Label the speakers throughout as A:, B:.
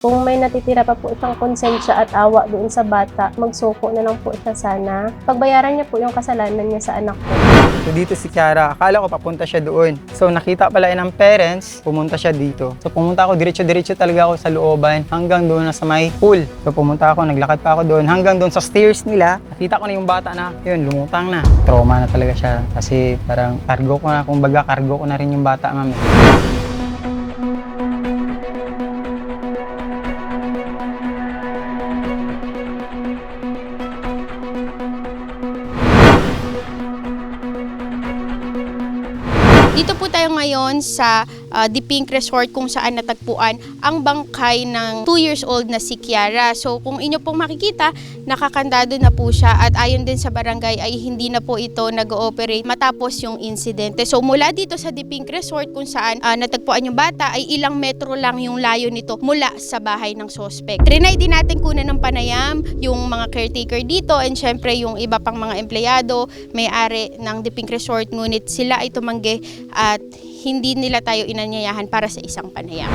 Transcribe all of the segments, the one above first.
A: Kung may natitira pa po siyang konsensya at awa doon sa bata, magsuko na lang po siya sana. Pagbayaran niya po yung kasalanan niya sa anak ko.
B: So dito si Kiara, akala ko papunta siya doon. So nakita pala ng parents, pumunta siya dito. So pumunta ako, diretso-diretso talaga ako sa looban hanggang doon na sa may pool. So pumunta ako, naglakad pa ako doon hanggang doon sa stairs nila. Nakita ko na yung bata na, yun, lumutang na. Trauma na talaga siya kasi parang cargo ko na, kumbaga cargo ko na rin yung bata, ma'am.
C: Dito po tayo ngayon sa ah, The Pink Resort kung saan natagpuan ang bangkay ng 2 years old na si Kiara. So kung inyo pong makikita, nakakandado na po siya at ayon din sa barangay ay hindi na po ito nag-ooperate matapos yung insidente. So mula dito sa The Pink Resort kung saan ah, natagpuan yung bata ay ilang metro lang yung layo nito mula sa bahay ng sospek. Trinay din natin kunan ng panayam yung mga caretaker dito and syempre yung iba pang mga empleyado, may-ari ng The Pink Resort ngunit sila ay tumanggi at hindi nila tayo inanyayahan para sa isang panayam.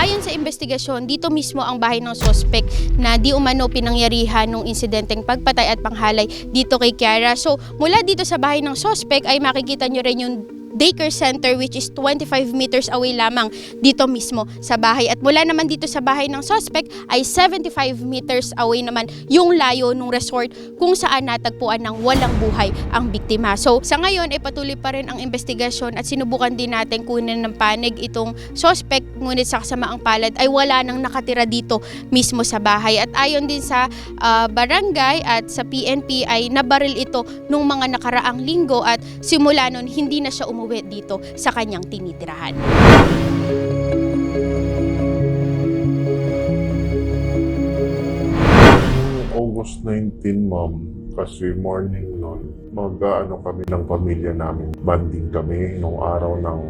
C: Ayon sa investigasyon, dito mismo ang bahay ng sospek na di umano pinangyarihan ng insidenteng pagpatay at panghalay dito kay Kiara. So, mula dito sa bahay ng sospek ay makikita nyo rin yung daycare center which is 25 meters away lamang dito mismo sa bahay. At mula naman dito sa bahay ng suspect ay 75 meters away naman yung layo ng resort kung saan natagpuan ng walang buhay ang biktima. So sa ngayon ay patuloy pa rin ang investigasyon at sinubukan din natin kunin ng panig itong suspect ngunit sa kasamaang palad ay wala nang nakatira dito mismo sa bahay. At ayon din sa ah, barangay at sa PNP ay nabaril ito nung mga nakaraang linggo at simula nun hindi na siya umuwi dito sa kanyang tinitirahan.
D: August 19, ma'am, kasi morning nun, mag-ano kami ng pamilya namin. Banding kami nung araw ng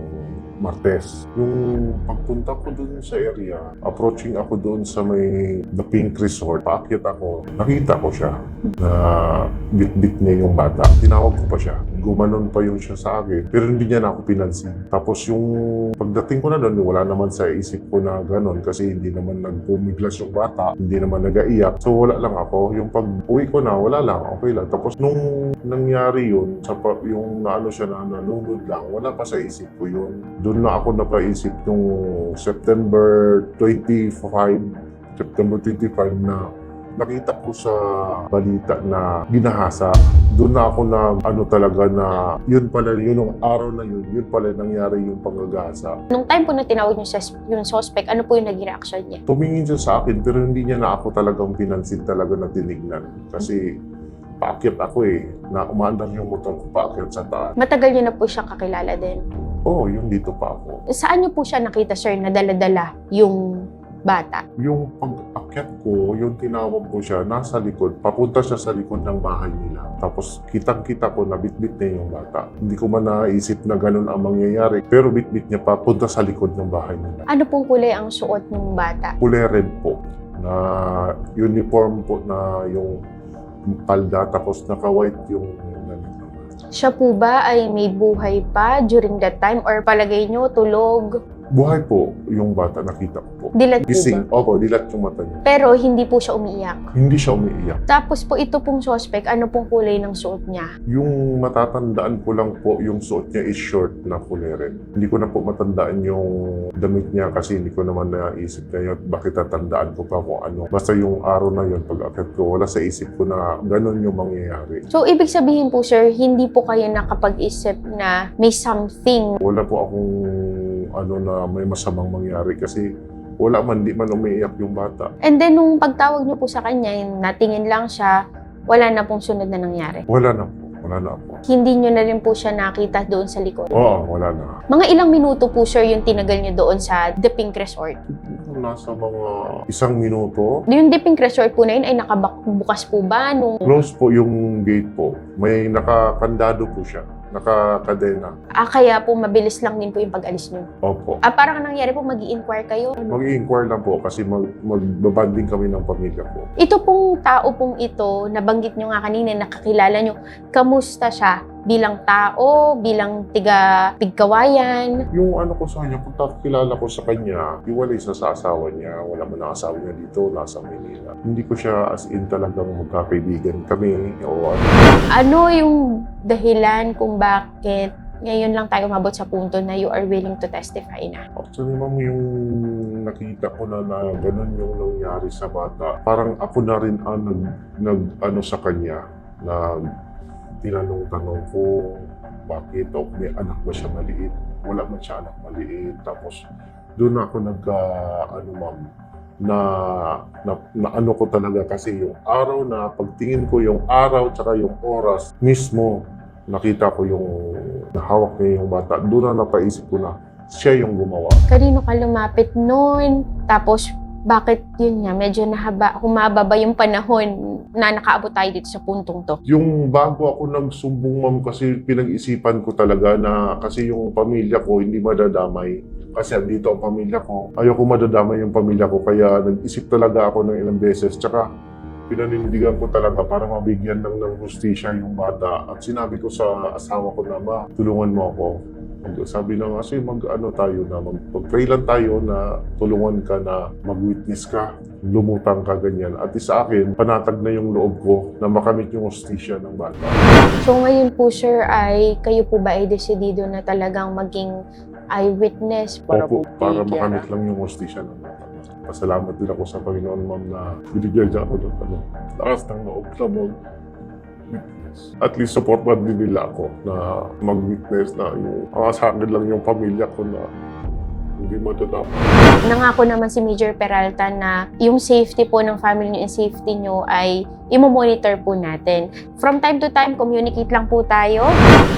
D: Martes. Yung pagpunta ko dun sa area, approaching ako dun sa may The Pink Resort, paakyat ako, nakita ko siya na bit-bit niya yung bata. Tinawag ko pa siya. Gumanon pa yung siya sa akin, pero hindi niya na ako pinansin. Tapos yung pagdating ko na doon, wala naman sa isip ko na ganon kasi hindi naman nagpumiglas yung bata, hindi naman nagaiyak. So wala lang ako. Yung pag uwi ko na, wala lang, okay lang. Tapos nung nangyari yun, sa yung naano siya na nalunod lang, wala pa sa isip ko yun. Doon na ako napaisip nung September 25, September 25 na nakita ko sa balita na ginahasa. Doon na ako na ano talaga na yun pala, yun yung araw na yun, yun pala nangyari yung panggagasa.
C: Nung time po na tinawag niyo sa yung suspect, ano po yung naging reaction niya?
D: Tumingin siya sa akin pero hindi niya na ako talagang pinansin talaga na tinignan. Kasi paakyat ako eh, na umaandar yung motor ko paakyat sa taas.
C: Matagal niyo na po siyang kakilala din.
D: Oo, oh, yung dito pa ako.
C: Saan niyo po siya nakita, sir, na dala-dala yung bata?
D: Yung pag-akyat ko, yung tinawag ko siya, nasa likod, papunta siya sa likod ng bahay nila. Tapos kitang-kita ko na bitbit niya yung bata. Hindi ko man naisip na ganun ang mangyayari, pero bitbit niya papunta sa likod ng bahay nila.
C: Ano pong kulay ang suot ng bata?
D: Kulay red po, na uniform po na yung palda, tapos naka-white yung.
C: Siya po ba ay may buhay pa during that time or palagay niyo tulog?
D: Buhay po yung bata, nakita ko po.
C: Dilat po ba?
D: Gising, opo, dilat yung mata niya.
C: Pero hindi po siya umiiyak.
D: Hindi siya umiiyak.
C: Tapos po ito pong suspect, ano pong kulay ng suot niya?
D: Yung matatandaan ko lang po, yung suot niya is short na kulay red. Hindi ko na po matandaan yung damit niya kasi hindi ko naman naisip na yun. Bakit tatandaan ko pa kung ano. Basta yung araw na yun, pag akit ko, wala sa isip ko na ganun yung mangyayari.
C: So, ibig sabihin po, sir, hindi po kayo nakapag-isip na may something.
D: Wala po akong ano na may masamang mangyari kasi wala man, di man umiiyak yung bata.
C: And then, nung pagtawag niyo po sa kanya, yung natingin lang siya, wala na pong sunod na nangyari.
D: Wala na po. Wala na po.
C: Hindi niyo na rin po siya nakita doon sa likod.
D: Oo, wala na.
C: Mga ilang minuto po, sir, yung tinagal niyo doon sa The Pink Resort.
D: Nasa mga isang minuto,
C: Yung The Pink Resort po na yun ay nakabukas po ba nung
D: close po yung gate po. May nakakandado po siya. Nakakadena.
C: ah, kaya po mabilis lang din po yung pag-alis niyo?
D: Opo.
C: Ah, parang ang nangyari po, mag inquire kayo.
D: Mag-i-inquire lang po kasi mag magbabanding kami ng pamilya ko.
C: Ito pong tao pong ito, nabanggit nyo nga kanina, nakakilala nyo, kamusta siya bilang tao, bilang tiga pigkawayan?
D: Yung ano ko sa kanya, pagkakilala ko sa kanya, iwalay sa sa asawa niya. Wala man ang asawa niya dito, nasa Manila. Hindi ko siya as in talagang magkakaibigan kami o ano.
C: Ano yung dahilan kung bakit ngayon lang tayo umabot sa punto na you are willing to testify na?
D: Actually, ma'am, yung nakita ko na na ganun yung nangyari sa bata, parang ako na rin ang nag, nag ano sa kanya, na tinanong-tanong ko bakit o may anak ba siya maliit. Wala man siya anak maliit. Tapos doon ako nagka, ano ma'am, na, na, na ano ko talaga kasi yung araw na pagtingin ko yung araw tsaka yung oras mismo nakita ko yung nahawak niya yung bata doon na napaisip ko na siya yung gumawa
C: Kanino ka lumapit noon? Tapos, bakit yun nga, medyo nahaba, humaba ba yung panahon na nakaabot tayo dito sa puntong to?
D: Yung bago ako nagsumbong ma'am kasi pinag-isipan ko talaga na kasi yung pamilya ko hindi madadamay. Kasi andito ang pamilya ko. Ayoko madadamay yung pamilya ko kaya nag-isip talaga ako ng ilang beses. Tsaka pinanindigan ko talaga para mabigyan lang ng justisya yung bata. At sinabi ko sa asawa ko na ma, tulungan mo ako. Mag- Sabi na nga, kasi mag-ano tayo na, mag- mag-pray lang tayo na tulungan ka na mag-witness ka, lumutang ka ganyan. At sa akin, panatag na yung loob ko na makamit yung hostisya ng bata.
C: So ngayon po sir ay kayo po ba ay desidido na talagang maging eyewitness?
D: Para, Opo, para makamit lang yung hostisya ng bata. Pasalamat din ako sa Panginoon, ma'am, na binigyan niya ako ng ano, lakas ng loob na mag-witness. At least supportan din nila ako na mag-witness na yung, ang sa akin lang yung pamilya ko na hindi madadama.
C: Nangako naman si Major Peralta na yung safety po ng family niyo and safety niyo ay imo-monitor po natin. From time to time, communicate lang po tayo.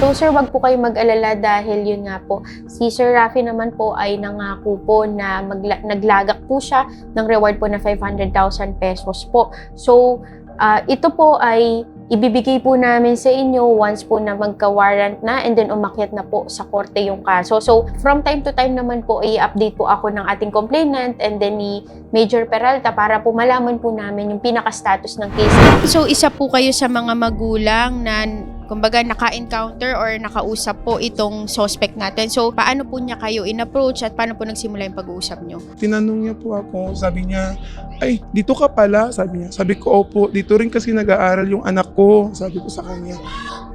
C: So sir, wag po kayo mag-alala dahil yun nga po, si Sir Rafi naman po ay nangako po na magla- naglagak po siya ng reward po na 500,000 pesos po. So, ah, ito po ay ibibigay po namin sa inyo once po na magka-warrant na and then umakyat na po sa korte yung kaso. So, from time to time naman po, i-update po ako ng ating complainant and then ni Major Peralta para po malaman po namin yung pinaka-status ng case. So, isa po kayo sa mga magulang na kumbaga naka-encounter or nakausap po itong suspect natin. So, paano po niya kayo in-approach at paano po nagsimula yung pag-uusap niyo?
E: tinanong niya po ako, sabi niya, ay, dito ka pala, sabi niya. Sabi ko, opo, dito rin kasi nag-aaral yung anak ko, sabi ko sa kanya.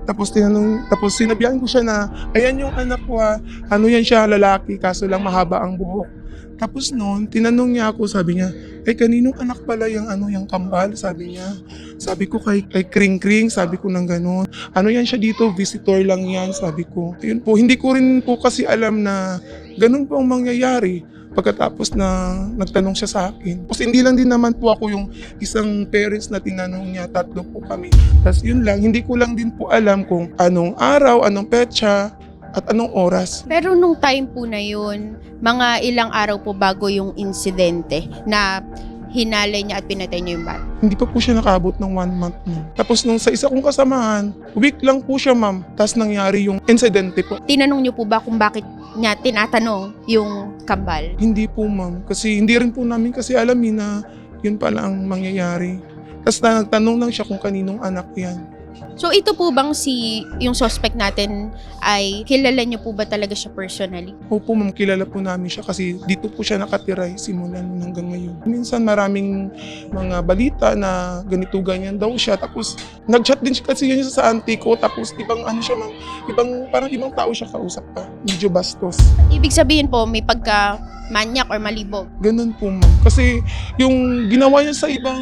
E: Tapos tinanong, tapos sinabihan ko siya na, ayan yung anak ko ha, ano yan siya, lalaki, kaso lang mahaba ang buhok. Tapos noon, tinanong niya ako, sabi niya, ay kaninong anak pala yung ano, yung kambal, sabi niya. Sabi ko kay, kay Kring Kring, sabi ko ng ganun. Ano yan siya dito, visitor lang yan, sabi ko. Ayun po, hindi ko rin po kasi alam na ganun po ang mangyayari pagkatapos na nagtanong siya sa akin. Tapos hindi lang din naman po ako yung isang parents na tinanong niya, tatlo po kami. Tapos yun lang, hindi ko lang din po alam kung anong araw, anong petsa, at anong oras.
C: Pero nung time po na yun, mga ilang araw po bago yung insidente na hinalay niya at pinatay niya yung bata.
E: Hindi pa po siya nakabot ng one month nun. Tapos nung sa isa kong kasamahan, week lang po siya ma'am. Tapos nangyari yung insidente po.
C: Tinanong niyo po ba kung bakit niya tinatanong yung kambal?
E: Hindi po ma'am. Kasi hindi rin po namin kasi alamin na yun pala ang mangyayari. Tapos na nagtanong lang siya kung kaninong anak yan.
C: So ito po bang si yung suspect natin ay kilala niyo po ba talaga siya personally?
E: Opo ma'am, kilala po namin siya kasi dito po siya nakatira eh, simula nung hanggang ngayon. Minsan maraming mga balita na ganito ganyan daw siya. Tapos nag-chat din siya kasi yun sa auntie ko. Tapos ibang ano siya ma'am, ibang, parang ibang tao siya kausap pa. Medyo bastos.
C: Ibig sabihin po may pagka manyak or malibog.
E: Ganun po ma'am. Kasi yung ginawa niya sa ibang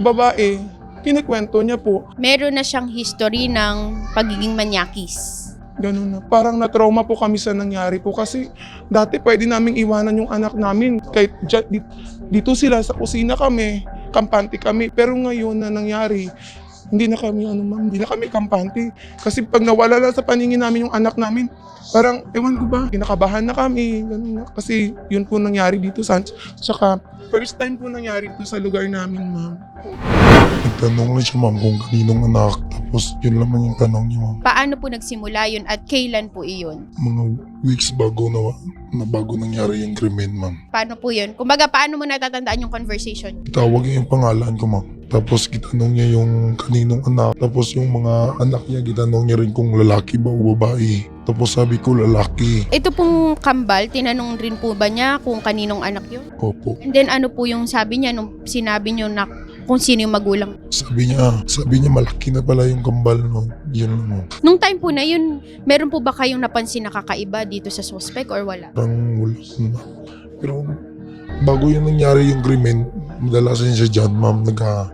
E: babae, kinikwento niya po.
C: Meron na siyang history ng pagiging manyakis.
E: Ganun na. Parang na-trauma po kami sa nangyari po kasi dati pwede naming iwanan yung anak namin. Kahit dito sila sa kusina kami, kampante kami. Pero ngayon na nangyari, hindi na kami ano ma'am, hindi na kami kampante. Kasi pag nawala lang sa paningin namin yung anak namin, parang ewan ko ba, kinakabahan na kami. Ganun na. Kasi yun po nangyari dito sa Tsaka first time po nangyari po sa lugar namin ma'am.
F: Nagtanong lang siya ma'am kung kaninong anak. Tapos yun naman yung tanong niya ma'am.
C: Paano po nagsimula yun at kailan po iyon?
F: Mga weeks bago na, na bago nangyari yung krimen ma'am.
C: Paano po yun? Kumbaga, paano mo natatandaan yung conversation?
F: Tawag niya yung pangalan ko ma'am. Tapos gitanong niya yung kaninong anak. Tapos yung mga anak niya gitanong niya rin kung lalaki ba o babae. Tapos sabi ko lalaki.
C: Ito pong kambal, tinanong rin po ba niya kung kaninong anak yun?
F: Opo.
C: And then ano po yung sabi niya nung sinabi niyo na kung sino yung magulang?
F: Sabi niya, sabi niya malaki na pala yung kambal no. Yun no.
C: Nung time po na yun, meron po ba kayong napansin na kakaiba dito sa suspect or wala?
F: Parang wala na. Pero bago yung nangyari yung krimen, madalasan siya dyan, ma'am, naga,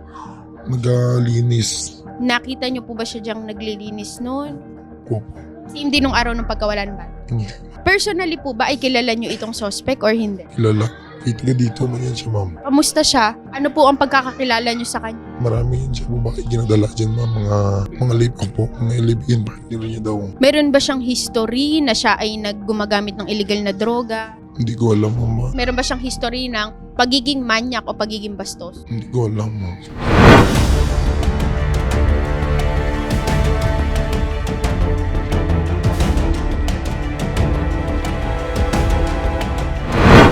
F: nagalinis.
C: Nakita niyo po ba siya diyang naglilinis noon?
F: Opo.
C: Hindi nung araw ng pagkawalan ba?
F: Hindi.
C: Personally po ba ay kilala niyo itong suspect or hindi?
F: Kilala. Kaya dito man yan siya, ma'am.
C: Kamusta siya? Ano po ang pagkakakilala niyo sa kanya?
F: Marami yan siya babae ginadala dyan, ma'am. Mga, mga live po, mga live-in partner niya daw.
C: Meron ba siyang history na siya ay naggumagamit ng illegal na droga?
F: Hindi ko alam, ma'am.
C: Meron ba siyang history ng pagiging manyak o pagiging bastos?
F: Hindi ko alam, ma'am.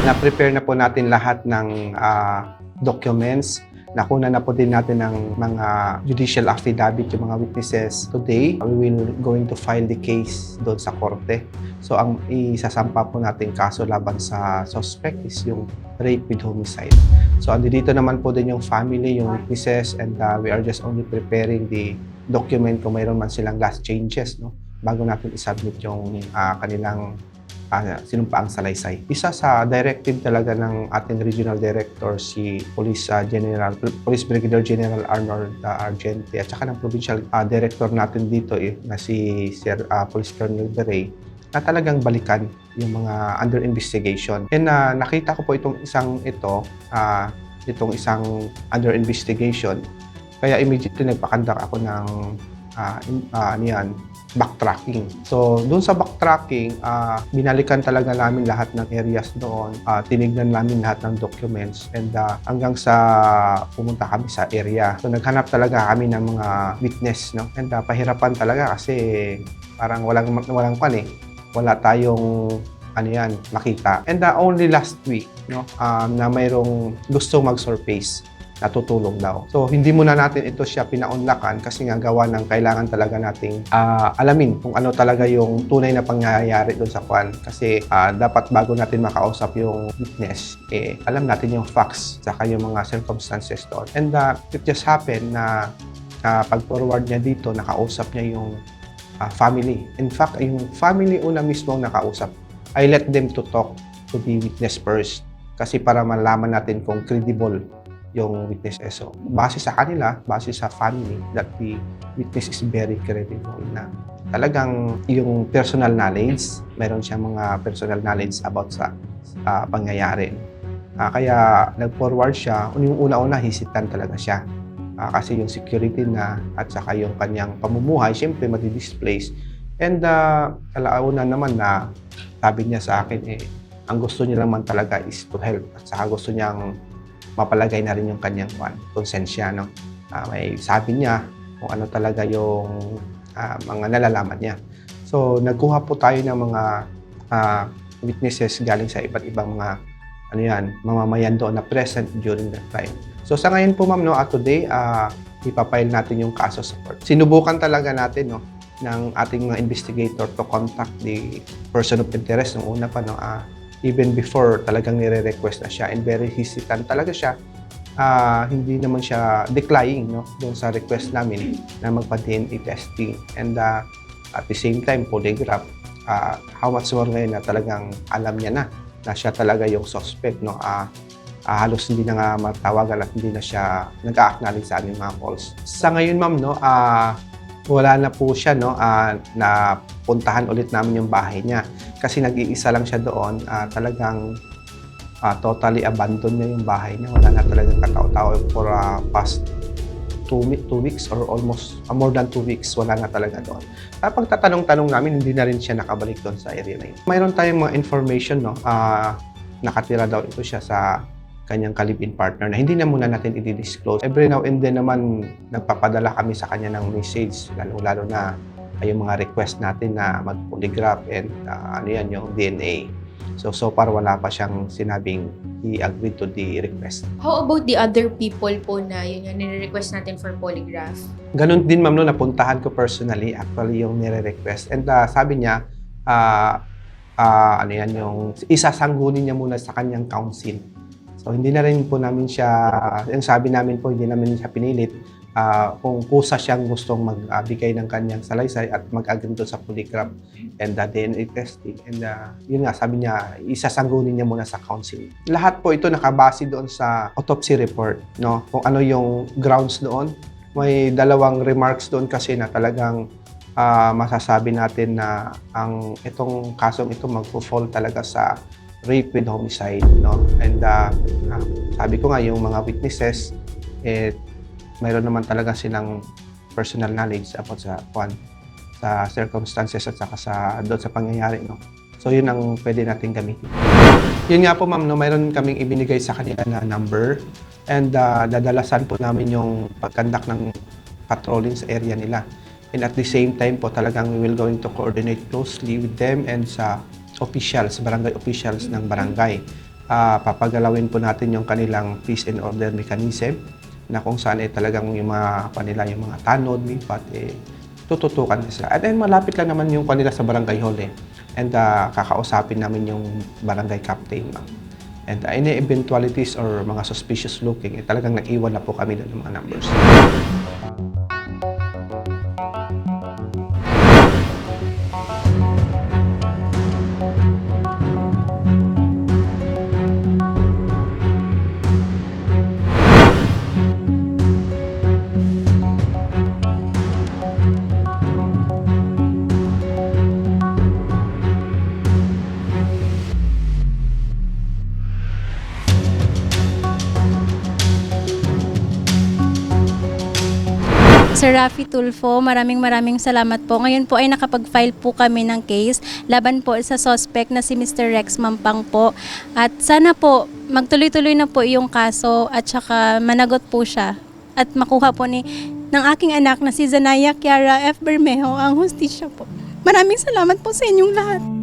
G: Na-prepare na po natin lahat ng ah, documents. Nakuna na po din natin ng mga judicial affidavit yung mga witnesses. Today, we will going to file the case doon sa korte. So, ang isasampa po natin kaso laban sa suspect is yung rape with homicide. So, andi dito naman po din yung family, yung witnesses, and ah, we are just only preparing the document kung mayroon man silang last changes, no? Bago natin isubmit yung ah, kanilang uh, sinumpaang salaysay. Isa sa directive talaga ng ating regional director si Police uh, General Police Brigadier General Arnold uh, Argente at saka ng provincial uh, director natin dito eh, na si Sir uh, Police Colonel Beray na talagang balikan yung mga under investigation. And uh, nakita ko po itong isang ito, uh, itong isang under investigation. Kaya immediately nagpakandak ako ng uh, in- uh, ano yan, backtracking. So, doon sa backtracking, ah, binalikan talaga namin lahat ng areas doon. Ah, tinignan namin lahat ng documents and ah, hanggang sa pumunta kami sa area. So, naghanap talaga kami ng mga witness. No? And ah, pahirapan talaga kasi parang walang, walang pan eh. Wala tayong ano yan, makita. And ah, only last week, no, um, na mayroong gusto mag-surface natutulong daw. So, hindi muna natin ito siya pinaunlakan kasi nga gawa ng kailangan talaga nating ah, alamin kung ano talaga yung tunay na pangyayari doon sa kwan. Kasi ah, dapat bago natin makausap yung witness, eh, alam natin yung facts saka yung mga circumstances doon. And ah, it just happened na ah, pag-forward niya dito, nakausap niya yung ah, family. In fact, yung family una mismo ang nakausap. I let them to talk to the witness first kasi para malaman natin kung credible yung witness eh. So, base sa kanila, base sa family, that the witness is very credible na talagang yung personal knowledge, meron siyang mga personal knowledge about sa ah, pangyayari. Ah, kaya nag-forward siya, yung una-una hisitan talaga siya. Ah, kasi yung security na at saka yung kanyang pamumuhay, syempre madi-displace. And uh, alauna naman na sabi niya sa akin, eh, ang gusto niya naman talaga is to help at saka gusto niyang mapalagay na rin yung kanyang kwan, konsensya. No? Ah, may sabi niya kung ano talaga yung ah, mga nalalaman niya. So, nagkuha po tayo ng mga ah, witnesses galing sa iba't ibang mga ano yan, mamamayan doon na present during that time. So, sa ngayon po ma'am, no, at today, ah, ipapile natin yung kaso sa court. Sinubukan talaga natin, no, ng ating mga investigator to contact the person of interest nung una pa, no, ah, even before talagang nire-request na siya and very hesitant talaga siya. Ah, hindi naman siya declining no doon sa request namin na magpa-DNA testing and ah, at the same time polygraph ah, how much more ngayon na talagang alam niya na na siya talaga yung suspect no ah, ah, halos hindi na nga matawagan at hindi na siya nag-acknowledge sa aming mga calls. Sa ngayon ma'am no ah, wala na po siya no ah, na puntahan ulit namin yung bahay niya kasi nag-iisa lang siya doon, ah, talagang ah, totally abandoned niya yung bahay niya. Wala na talagang katao-tao for ah, past two, two weeks or almost ah, more than two weeks. Wala na talaga doon. Kapag tatanong-tanong namin, hindi na rin siya nakabalik doon sa area na yun. Mayroon tayong mga information, no? ah, nakatira daw ito siya sa kanyang kalibin partner na hindi na muna natin i-disclose. Every now and then naman, nagpapadala kami sa kanya ng message, lalo-lalo na yung mga request natin na mag-polygraph and ah, ano yan, yung DNA. So, so far wala pa siyang sinabing he agreed to the request.
C: How about the other people po na yun yung nire-request natin for polygraph?
G: Ganun din ma'am no, napuntahan ko personally actually yung nire-request. And uh, sabi niya, ah ah, ano yan, yung isasanggunin niya muna sa kanyang council. So hindi na rin po namin siya, yung sabi namin po, hindi namin siya pinilit ah, kung kusa siyang gustong magbigay ng kanyang salaysay at mag-agree doon sa polygraph and the DNA testing. And uh, yun nga, sabi niya, isasanggunin niya muna sa council. Lahat po ito nakabase doon sa autopsy report, no? Kung ano yung grounds doon. May dalawang remarks doon kasi na talagang ah, masasabi natin na ang itong kasong ito magfo-fall talaga sa rape with homicide, no? And uh, ah, sabi ko nga, yung mga witnesses, eh, mayroon naman talaga silang personal knowledge about sa kwan, sa circumstances at saka sa doon sa pangyayari, no? So yun ang pwede natin gamitin. Yun nga po ma'am, no, mayroon kaming ibinigay sa kanila na number and uh, dadalasan po namin yung pagkandak ng patrolling sa area nila. And at the same time po talagang we will going to coordinate closely with them and sa officials, barangay officials ng barangay. Ah, papagalawin po natin yung kanilang peace and order mechanism na kung saan eh talagang yung mga kanila, yung mga tanod, lipat, eh, tututukan sila. At then malapit lang naman yung kanila sa barangay hall eh. And ah, kakausapin namin yung barangay captain. And uh, any eventualities or mga suspicious looking, eh, talagang naiwan na po kami ng mga numbers.
H: Sir Rafi Tulfo, maraming maraming salamat po. Ngayon po ay nakapag-file po kami ng case laban po sa suspect na si Mr. Rex Mampang po. At sana po magtuloy-tuloy na po yung kaso at saka managot po siya at makuha po ni ng aking anak na si Zanaya Kiara F. Bermejo ang hustisya po. Maraming salamat po sa inyong lahat.